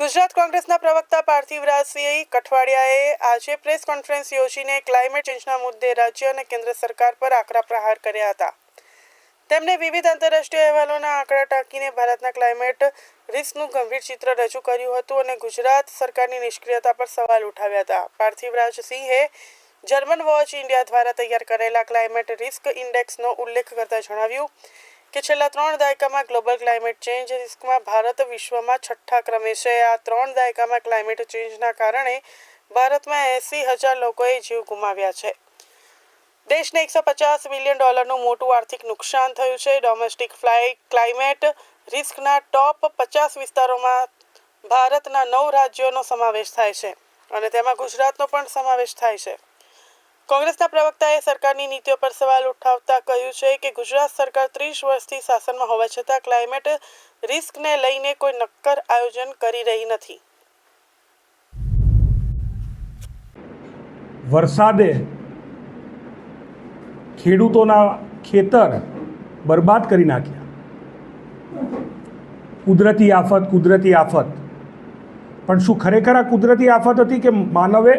ગુજરાત કોંગ્રેસના પ્રવક્તા પાર્થિવરાજસિંહ કઠવાડિયાએ આજે પ્રેસ કોન્ફરન્સ યોજીને ક્લાઇમેટ ચેન્જના મુદ્દે રાજ્ય અને કેન્દ્ર સરકાર પર આકરા પ્રહાર કર્યા હતા. તેમણે વિવિધ આંતરરાષ્ટ્રીય અહેવાલોના આંકડા ટાંકીને ભારતના ક્લાઇમેટ રિસ્કનું ગંભીર ચિત્ર રજૂ કર્યું હતું અને ગુજરાત સરકારની નિષ્ક્રિયતા પર સવાલ ઉઠાવ્યા હતા. પાર્થિવરાજ સિંહે જર્મન વોચ ઇન્ડિયા દ્વારા તૈયાર કરેલા ક્લાઇમેટ રિસ્ક ઇન્ડેક્સનો ઉલ્લેખ કરતા જણાવ્યું કે છેલ્લા ત્રણ દાયકામાં ગ્લોબલ ક્લાઇમેટ ચેન્જ રિસ્કમાં ભારત વિશ્વમાં છઠ્ઠા ક્રમે છે. આ ત્રણ દાયકામાં ક્લાઇમેટ ચેન્જના કારણે ભારતમાં એંસી હજાર લોકોએ જીવ ગુમાવ્યા છે. દેશને એકસો પચાસ બિલિયન ડોલરનું મોટું આર્થિક નુકસાન થયું છે. ડોમેસ્ટિક ફ્લાઇટ ક્લાઇમેટ રિસ્કના ટોપ પચાસ વિસ્તારોમાં ભારતના નવ રાજ્યોનો સમાવેશ થાય છે અને તેમાં ગુજરાતનો પણ સમાવેશ થાય છે. કોંગ્રેસના પ્રવક્તાએ સરકારની નીતિઓ પર સવાલ ઉઠાવતા કહ્યું છે કે ગુજરાત સરકાર ત્રીસ વર્ષથી શાસનમાં હોવા છતાં ક્લાઇમેટ રિસ્કને લઈને કોઈ નક્કર આયોજન કરી રહી નથી. વરસાદે ખેડૂતોના ખેતર બરબાદ કરી નાખ્યા. કુદરતી આફત કુદરતી આફત. પણ શું ખરેખર આ કુદરતી આફત હતી કે માનવે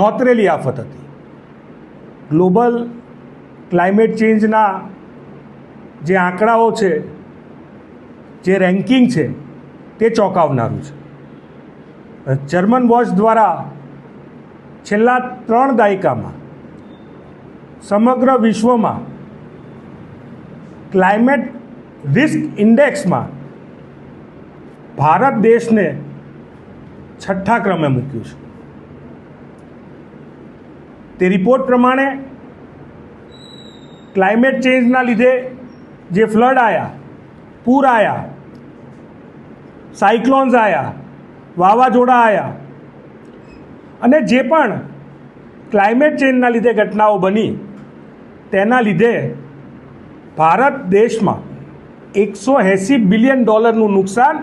નોતરેલી આફત હતી? ગ્લોબલ ક્લાઇમેટ ચેન્જના જે આંકડાઓ છે, જે રેન્કિંગ છે, તે ચોંકાવનારું છે. જર્મન વોચ દ્વારા છેલ્લા ત્રણ દાયકામાં સમગ્ર વિશ્વમાં ક્લાઇમેટ રિસ્ક ઇન્ડેક્સમાં ભારત દેશને છઠ્ઠા ક્રમે મૂક્યું છે. તે રિપોર્ટ પ્રમાણે ક્લાઇમેટ ચેન્જના લીધે જે ફ્લડ આવ્યા પૂર આવ્યા સાયક્લોન્સ આવ્યા વાવાઝોડા આવ્યા અને જે પણ ક્લાઇમેટ ચેન્જના લીધે ઘટનાઓ બની, તેના લીધે ભારત દેશમાં એકસો એંસી બિલિયન ડોલરનું નુકસાન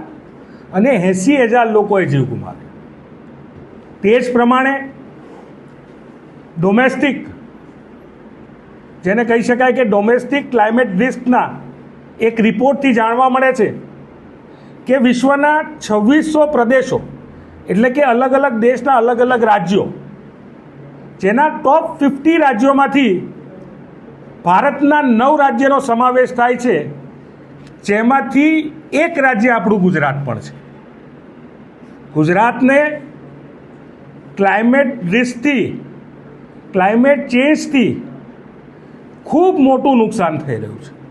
અને એંસી હજાર લોકોએ જીવ ગુમાવ્યા. તે જ પ્રમાણે ડોમેસ્ટિક જેને કહી શકાય કે ડોમેસ્ટિક ક્લાઇમેટ રિસ્કના એક રિપોર્ટથી જાણવા મળે છે કે વિશ્વના છવ્વીસો પ્રદેશો, એટલે કે અલગ અલગ દેશના અલગ અલગ રાજ્યો, જેના ટોપ ફિફ્ટી રાજ્યોમાંથી ભારતના નવ રાજ્યનો સમાવેશ થાય છે, જેમાંથી એક રાજ્ય આપણું ગુજરાત પણ છે. ગુજરાતને ક્લાઇમેટ રિસ્કથી ક્લાઇમેટ ચેન્જથી ખૂબ મોટું નુકસાન થઈ રહ્યું છે.